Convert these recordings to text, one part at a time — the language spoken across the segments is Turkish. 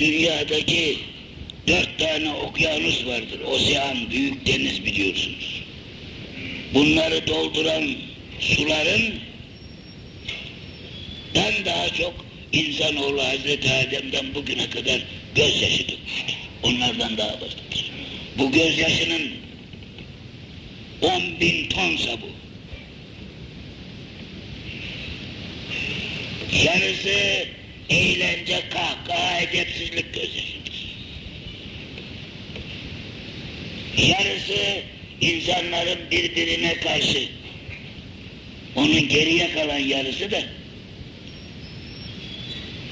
dünyadaki dört tane okyanus vardır. Osean, büyük deniz biliyorsunuz. Bunları dolduran suların dan daha çok insanoğlu Hazreti Adem'den bugüne kadar gözyaşı dökmüştür. Onlardan daha fazladır. Bu gözyaşının 10 bin tonsa bu. Yarısı eğlence, kahkaha, edepsizlik gözyaşıdır. Yarısı insanların birbirine karşı. Onun geriye kalan yarısı da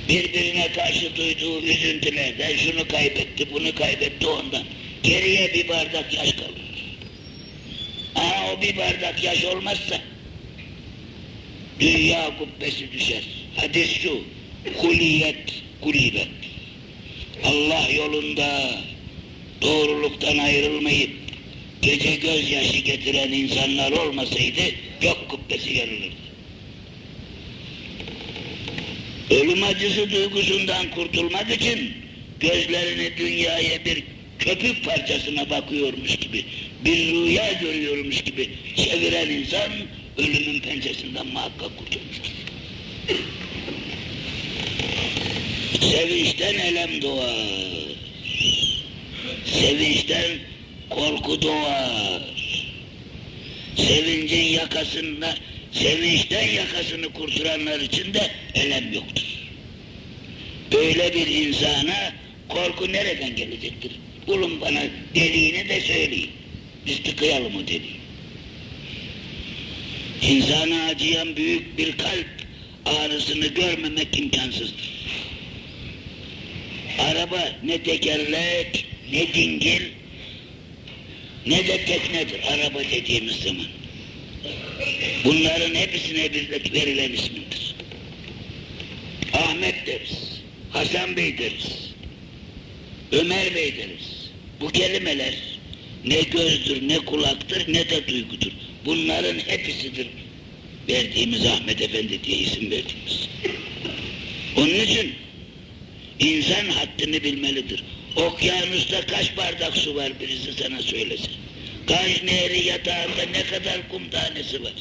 birbirine karşı duyduğu üzüntülerden şunu kaybetti, bunu kaybetti ondan. Geriye bir bardak yaş kalır. Aa o bir bardak yaş olmazsa dünya kubbesi düşer. Hadis şu, kuliyet, kulibet. Allah yolunda doğruluktan ayrılmayıp gece gözyaşı getiren insanlar olmasaydı gök kubbesi yarılırdı. Ölüm acısı duygusundan kurtulmak için gözlerini dünyaya bir köpük parçasına bakıyormuş gibi, bir rüya görüyormuş gibi çeviren insan ölümün pençesinden muhakkak kurtulmuştur. Sevinçten elem doğar. Sevinçten korku doğar. Sevincin yakasında, sevinçten yakasını kurtaranlar için de elem yoktur. Böyle bir insana korku nereden gelecektir? Bulun bana deliğini de söyleyin. Biz tıkayalım o deliği. İnsana acıyan büyük bir kalp ağrısını görmemek imkansızdır. Araba ne tekerlek, ne dingil, ne de teknedir araba dediğimiz zaman. Bunların hepsine birlik verilen ismindir. Ahmet deriz, Hasan Bey deriz, Ömer Bey deriz. Bu kelimeler ne gözdür, ne kulaktır, ne de duygudur. Bunların hepsidir verdiğimiz Ahmet Efendi diye isim verdiğimiz. Onun için insan haddini bilmelidir. Okyanusta kaç bardak su var birisi sana söylesin. Kaç nehri yatağında ne kadar kum tanesi var.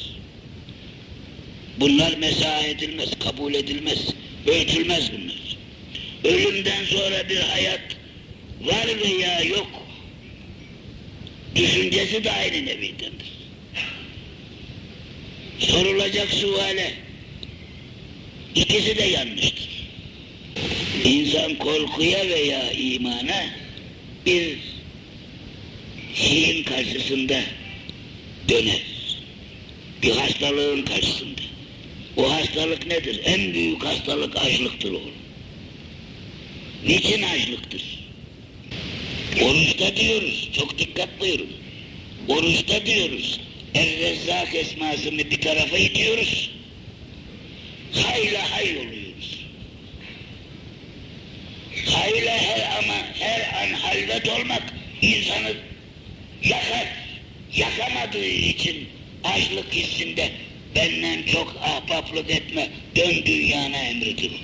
Bunlar mesah edilmez, kabul edilmez, ölçülmez bunlar. Ölümden sonra bir hayat var veya yok. Düşüncesi de aynı nevidendir. Sorulacak suale ikisi de yanlıştır. İnsan korkuya veya imana bir şeyin karşısında döner. Bir hastalığın karşısında. O hastalık nedir? En büyük hastalık açlıktır oğlum. Niçin açlıktır? Oruçta diyoruz, çok dikkat buyurun. Oruçta diyoruz, Er-Rezzak esmasını bir tarafa itiyoruz. Hayla hay oluyoruz. Hayla her ama her an halvet olmak insanı yakar. Yakamadığı için açlık hissinde benden çok ahbaplık etme, dön dünyana emredilir.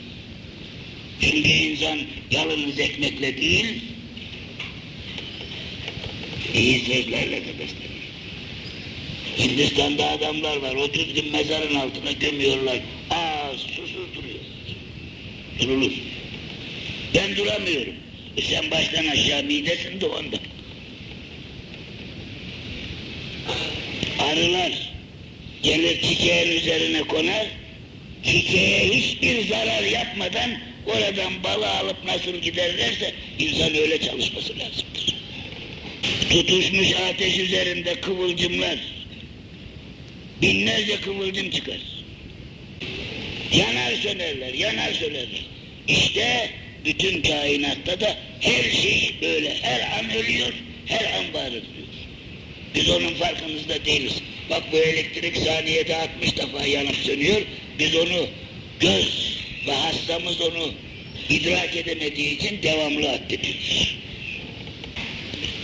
Çünkü insan yalnız ekmekle değil, iyi sözlerle de beslenir. Hindistan'da adamlar var, 30 gün mezarın altına gömüyorlar, ağız susuz duruyor. Durulur. Duramıyorum. E sen baştan aşağı midesin de ondan. Arılar gelir çiçeğin üzerine konar, çiçeğe hiçbir zarar yapmadan oradan balı alıp nasıl giderlerse insan öyle çalışması lazımdır. Tutuşmuş ateş üzerinde kıvılcımlar, binlerce kıvılcım çıkar. Yanar sönerler, yanar sönerler. İşte bütün kainatta da her şey böyle, her an ölüyor, her an ediyor. Biz onun farkımızda değiliz. Bak bu elektrik saniyede 60 defa yanıp sönüyor. Biz onu göz ve hastamız onu idrak edemediği için devamlı addediyoruz.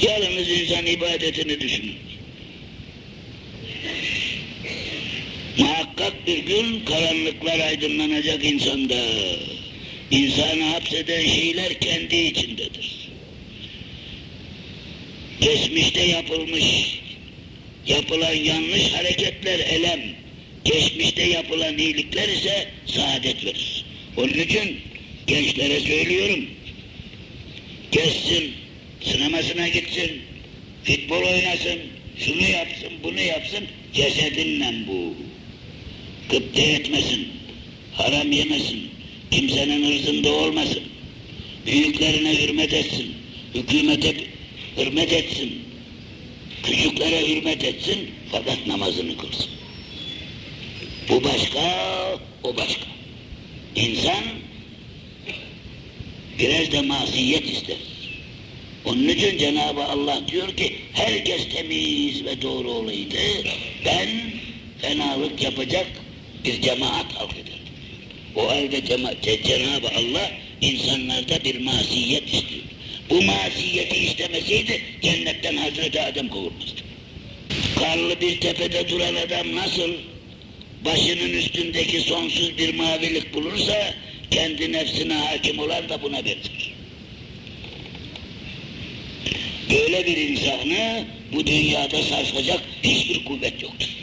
Yalnız insan ibadetini düşünün. Muhakkak bir gün karanlıklar aydınlanacak insanda. İnsanı hapseden şeyler kendi içindedir. Geçmişte yapılmış, yapılan yanlış hareketler elem, geçmişte yapılan iyilikler ise saadet verir. Onun için gençlere söylüyorum, geçsin, sinemasına gitsin, futbol oynasın, şunu yapsın, bunu yapsın, cesedinle bu. Gıpta etmesin, haram yemesin, kimsenin ırzında olmasın, büyüklerine hürmet etsin, hükümete hürmet etsin, küçüklere hürmet etsin, fakat namazını kılsın. Bu başka, o başka. İnsan biraz da masiyet ister. Onun için Cenab-ı Allah diyor ki herkes temiz ve doğru olaydı. Ben fenalık yapacak bir cemaat halk ederdim. O halde Cenab-ı Allah insanlarda bir masiyet istiyor. Bu masiyeti istemeseydi cennetten Hazreti Adem kovulmazdı. Karlı bir tepede duran adam nasıl başının üstündeki sonsuz bir mavilik bulursa kendi nefsine hakim olan da buna benzer. Böyle bir insanı bu dünyada sarsacak hiçbir kuvvet yoktur.